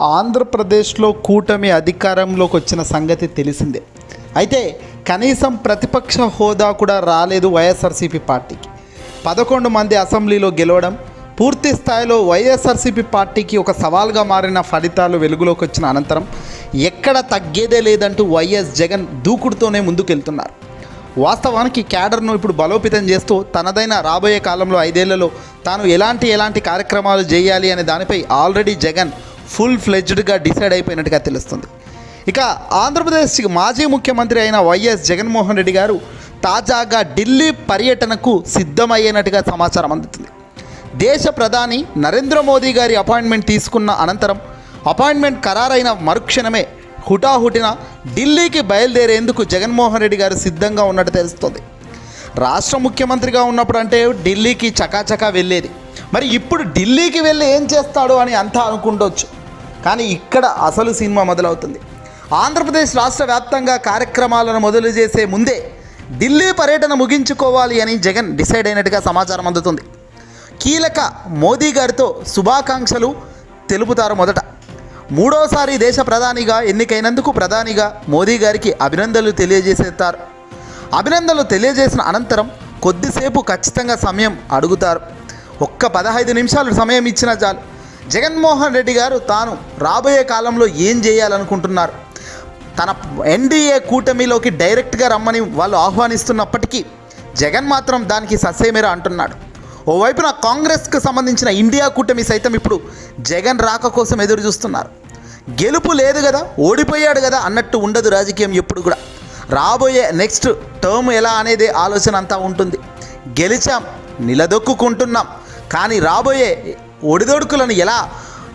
ఆంధ్రప్రదేశ్లో కూటమి అధికారంలోకి వచ్చిన సంగతి తెలిసిందే. అయితే కనీసం ప్రతిపక్ష హోదా కూడా రాలేదు వైఎస్ఆర్సీపీ పార్టీకి. పదకొండు మంది అసెంబ్లీలో గెలవడం పూర్తి స్థాయిలో వైఎస్ఆర్సీపీ పార్టీకి ఒక సవాల్గా మారిన ఫలితాలు వెలుగులోకి వచ్చిన అనంతరం ఎక్కడ తగ్గేదే లేదంటూ వైఎస్ జగన్ దూకుడుతోనే ముందుకెళ్తున్నారు. వాస్తవానికి క్యాడర్ను ఇప్పుడు బలోపేతం చేస్తూ తనదైన రాబోయే కాలంలో ఐదేళ్ళలో తాను ఎలాంటి ఎలాంటి కార్యక్రమాలు చేయాలి అనే దానిపై ఆల్రెడీ జగన్ ఫుల్ ఫ్లెడ్జ్డ్గా డిసైడ్ అయిపోయినట్టుగా తెలుస్తుంది. ఇక ఆంధ్రప్రదేశ్ మాజీ ముఖ్యమంత్రి అయిన వైఎస్ జగన్మోహన్ రెడ్డి గారు తాజాగా ఢిల్లీ పర్యటనకు సిద్ధమయ్యేనట్టుగా సమాచారం అందుతుంది. దేశ ప్రధాని నరేంద్ర మోదీ గారి అపాయింట్మెంట్ తీసుకున్న అనంతరం అపాయింట్మెంట్ ఖరారైన మరుక్షణమే హుటాహుటిన ఢిల్లీకి బయలుదేరేందుకు జగన్మోహన్ రెడ్డి గారు సిద్ధంగా ఉన్నట్టు తెలుస్తుంది. రాష్ట్ర ముఖ్యమంత్రిగా ఉన్నప్పుడు అంటే ఢిల్లీకి చకాచకా వెళ్ళేది. మరి ఇప్పుడు ఢిల్లీకి వెళ్ళి ఏం చేస్తాడు అని అంతా అనుకుంటవచ్చు కానీ ఇక్కడ అసలు సినిమా మొదలవుతుంది. ఆంధ్రప్రదేశ్ రాష్ట్ర వ్యాప్తంగా కార్యక్రమాలను మొదలు చేసే ముందే ఢిల్లీ పర్యటన ముగించుకోవాలి అని జగన్ డిసైడ్ అయినట్టుగా సమాచారం అందుతుంది. కీలక మోదీ గారితో శుభాకాంక్షలు తెలుపుతారు మొదట. మూడోసారి దేశ ప్రధానిగా ఎన్నికైనందుకు ప్రధానిగా మోదీ గారికి అభినందనలు తెలియజేసేస్తారు. అభినందనలు తెలియజేసిన అనంతరం కొద్దిసేపు ఖచ్చితంగా సమయం అడుగుతారు. ఒక్క పదహైదు నిమిషాలు సమయం ఇచ్చినా చాలు. జగన్మోహన్ రెడ్డి గారు తాను రాబోయే కాలంలో ఏం చేయాలనుకుంటున్నారు? తన ఎన్డీఏ కూటమిలోకి డైరెక్ట్గా రమ్మని వాళ్ళు ఆహ్వానిస్తున్నప్పటికీ జగన్ మాత్రం దానికి ససేమిరా అంటున్నాడు. ఓవైపున కాంగ్రెస్కు సంబంధించిన ఇండియా కూటమి సైతం ఇప్పుడు జగన్ రాక కోసం ఎదురు చూస్తున్నారు. గెలుపు లేదు కదా ఓడిపోయాడు కదా అన్నట్టు ఉండదు రాజకీయం ఎప్పుడు కూడా. రాబోయే నెక్స్ట్ టర్మ్ ఎలా అనేది ఆలోచన అంతా ఉంటుంది. గెలిచాం నిలదొక్కుంటున్నాం కానీ రాబోయే ఒడిదొడుకులను ఎలా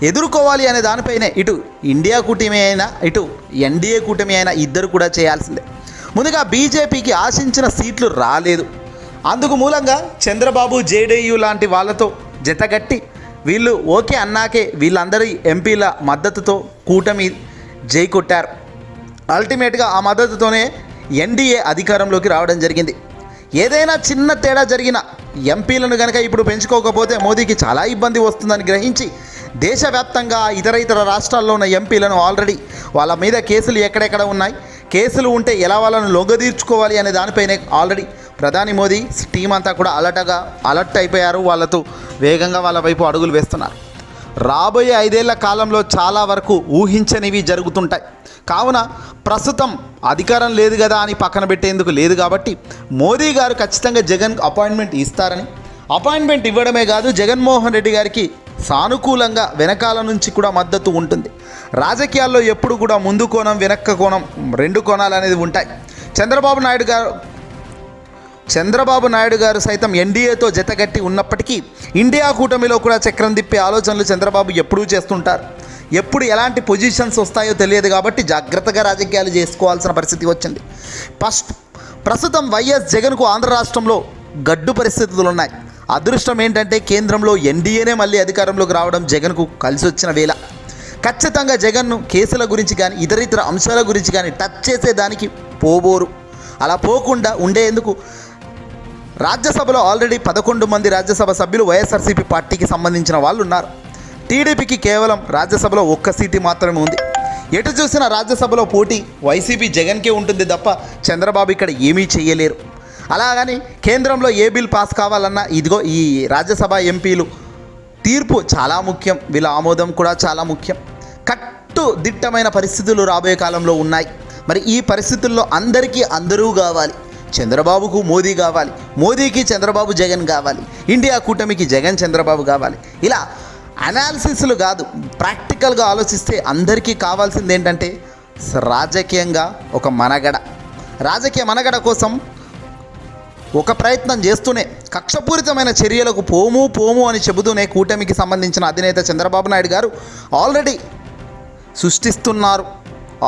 ఎదుర్కోవాలి అనే దానిపైనే ఇటు ఇండియా కూటమి అయినా ఇటు ఎన్డీఏ కూటమి అయినా ఇద్దరు కూడా చేయాల్సిందే. ముందుగా బీజేపీకి ఆశించిన సీట్లు రాలేదు. అందుకు మూలంగా చంద్రబాబు జేడీయూ లాంటి వాళ్ళతో జతగట్టి వీళ్ళు ఓకే అన్నాకే వీళ్ళందరి ఎంపీల మద్దతుతో కూటమి జై కొట్టారు. అల్టిమేట్గా ఆ మద్దతుతోనే ఎన్డీఏ అధికారంలోకి రావడం జరిగింది. ఏదైనా చిన్న తేడా జరిగిన ఎంపీలను కనుక ఇప్పుడు పెంచుకోకపోతే మోదీకి చాలా ఇబ్బంది వస్తుందని గ్రహించి దేశవ్యాప్తంగా ఇతర ఇతర రాష్ట్రాల్లో ఉన్న ఎంపీలను ఆల్రెడీ వాళ్ళ మీద కేసులు ఎక్కడెక్కడ ఉన్నాయి కేసులు ఉంటే ఎలా వాళ్ళను లొంగదీర్చుకోవాలి అనే దానిపైనే ఆల్రెడీ ప్రధాని మోదీ టీం అంతా కూడా అలర్ట్గా అలర్ట్ అయిపోయారు. వాళ్ళతో వేగంగా వాళ్ళ వైపు అడుగులు వేస్తున్నారు. రాబోయే ఐదేళ్ళ కాలంలో చాలా వరకు ఊహించనివి జరుగుతుంటాయి. కావున ప్రస్తుతం అధికారం లేదు కదా అని పక్కన పెట్టేందుకు లేదు కాబట్టి మోదీ గారు ఖచ్చితంగా జగన్ అపాయింట్మెంట్ ఇస్తారని. అపాయింట్మెంట్ ఇవ్వడమే కాదు జగన్మోహన్ రెడ్డి గారికి సానుకూలంగా వెనకాల నుంచి కూడా మద్దతు ఉంటుంది. రాజకీయాల్లో ఎప్పుడు కూడా ముందు కోణం వెనక్క కోణం రెండు కోణాలు అనేది ఉంటాయి. చంద్రబాబు నాయుడు గారు చంద్రబాబు నాయుడు గారు సైతం ఎన్డీఏతో జతగట్టి ఉన్నప్పటికీ ఇండియా కూటమిలో కూడా చక్రం తిప్పే ఆలోచనలు చంద్రబాబు ఎప్పుడూ చేస్తుంటారు. ఎప్పుడు ఎలాంటి పొజిషన్స్ వస్తాయో తెలియదు కాబట్టి జాగ్రత్తగా రాజకీయాలు చేసుకోవాల్సిన పరిస్థితి వచ్చింది. ఫస్ట్ ప్రస్తుతం వైఎస్ జగన్కు ఆంధ్ర రాష్ట్రంలో గడ్డు పరిస్థితులు ఉన్నాయి. అదృష్టం ఏంటంటే కేంద్రంలో ఎన్డీఏనే మళ్ళీ అధికారంలోకి రావడం జగన్కు కలిసి వచ్చిన వేళ. ఖచ్చితంగా జగన్ను కేసుల గురించి కానీ ఇతర ఇతర అంశాల గురించి కానీ టచ్ చేసేదానికి పోబోరు. అలా పోకుండా ఉండేందుకు రాజ్యసభలో ఆల్రెడీ పదకొండు మంది రాజ్యసభ సభ్యులు వైఎస్ఆర్సీపీ పార్టీకి సంబంధించిన వాళ్ళు ఉన్నారు టీడీపీకి కేవలం రాజ్యసభలో ఒక్క సీటు మాత్రమే ఉంది. ఎటు చూసినా రాజ్యసభలో పోటీ వైసీపీ జగన్కే ఉంటుంది తప్ప చంద్రబాబు ఇక్కడ ఏమీ చేయలేరు. అలాగని కేంద్రంలో ఏ బిల్ పాస్ కావాలన్నా ఇదిగో ఈ రాజ్యసభ ఎంపీలు తీర్పు చాలా ముఖ్యం వీళ్ళ ఆమోదం కూడా చాలా ముఖ్యం. కట్టు దిట్టమైన పరిస్థితులు రాబోయే కాలంలో ఉన్నాయి. మరి ఈ పరిస్థితుల్లో అందరికీ అందరూ కావాలి. చంద్రబాబుకు మోదీ కావాలి. మోదీకి చంద్రబాబు జగన్ కావాలి. ఇండియా కూటమికి జగన్ చంద్రబాబు కావాలి. ఇలా అనాలిసిస్లు కాదు ప్రాక్టికల్గా ఆలోచిస్తే అందరికీ కావాల్సింది ఏంటంటే రాజకీయంగా ఒక మనగడ. రాజకీయ మనగడ కోసం ఒక ప్రయత్నం చేస్తూనే కక్షపూరితమైన చర్యలకు పోము పోము అని చెబుతూనే కూటమికి సంబంధించిన అధినేత చంద్రబాబు నాయుడు గారు ఆల్రెడీ సృష్టిస్తున్నారు.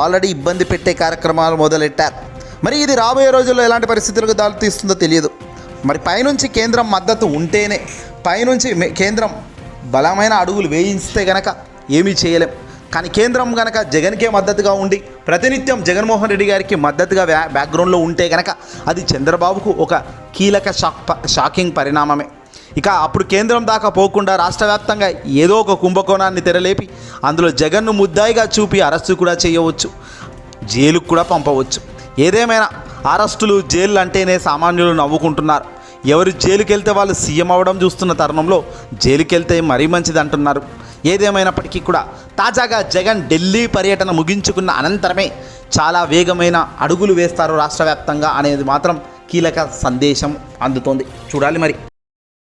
ఆల్రెడీ ఇబ్బంది పెట్టే కార్యక్రమాలు మొదలెట్టారు. మరి ఇది రాబోయే రోజుల్లో ఎలాంటి పరిస్థితులకు దారితీస్తుందో తెలియదు. మరి పైనుంచి కేంద్రం మద్దతు ఉంటేనే పైనుంచి మే- కేంద్రం బలమైన అడుగులు వేయిస్తే గనక ఏమీ చేయలేం. కానీ కేంద్రం గనక జగన్కే మద్దతుగా ఉండి ప్రతినిత్యం జగన్మోహన్ రెడ్డి గారికి మద్దతుగా బ్యా బ్యాక్గ్రౌండ్లో ఉంటే గనక అది చంద్రబాబుకు ఒక కీలక షాక్ ప- షాకింగ్ పరిణామమే. ఇక అప్పుడు కేంద్రం దాకా పోకుండా రాష్ట్ర వ్యాప్తంగా ఏదో ఒక కుంభకోణాన్ని తెరలేపి అందులో జగన్ను ముద్దాయిగా చూపి అరెస్టు కూడా చేయవచ్చు. జైలుకు కూడా పంపవచ్చు. ఏదేమైనా అరెస్టులు జైలు అంటేనే సామాన్యులు నవ్వుకుంటున్నారు. ఎవరు జైలుకి వెళ్తే వాళ్ళు సీఎం అవ్వడం చూస్తున్న తరుణంలో జైలుకి వెళ్తే మరీ మంచిది అంటున్నారు ఏదేమైనప్పటికీ కూడా తాజాగా జగన్ ఢిల్లీ పర్యటన ముగించుకున్న అనంతరమే చాలా వేగమైన అడుగులు వేస్తారు రాష్ట్ర వ్యాప్తంగా అనేది మాత్రం కీలక సందేశం అందుతోంది. చూడాలి మరి.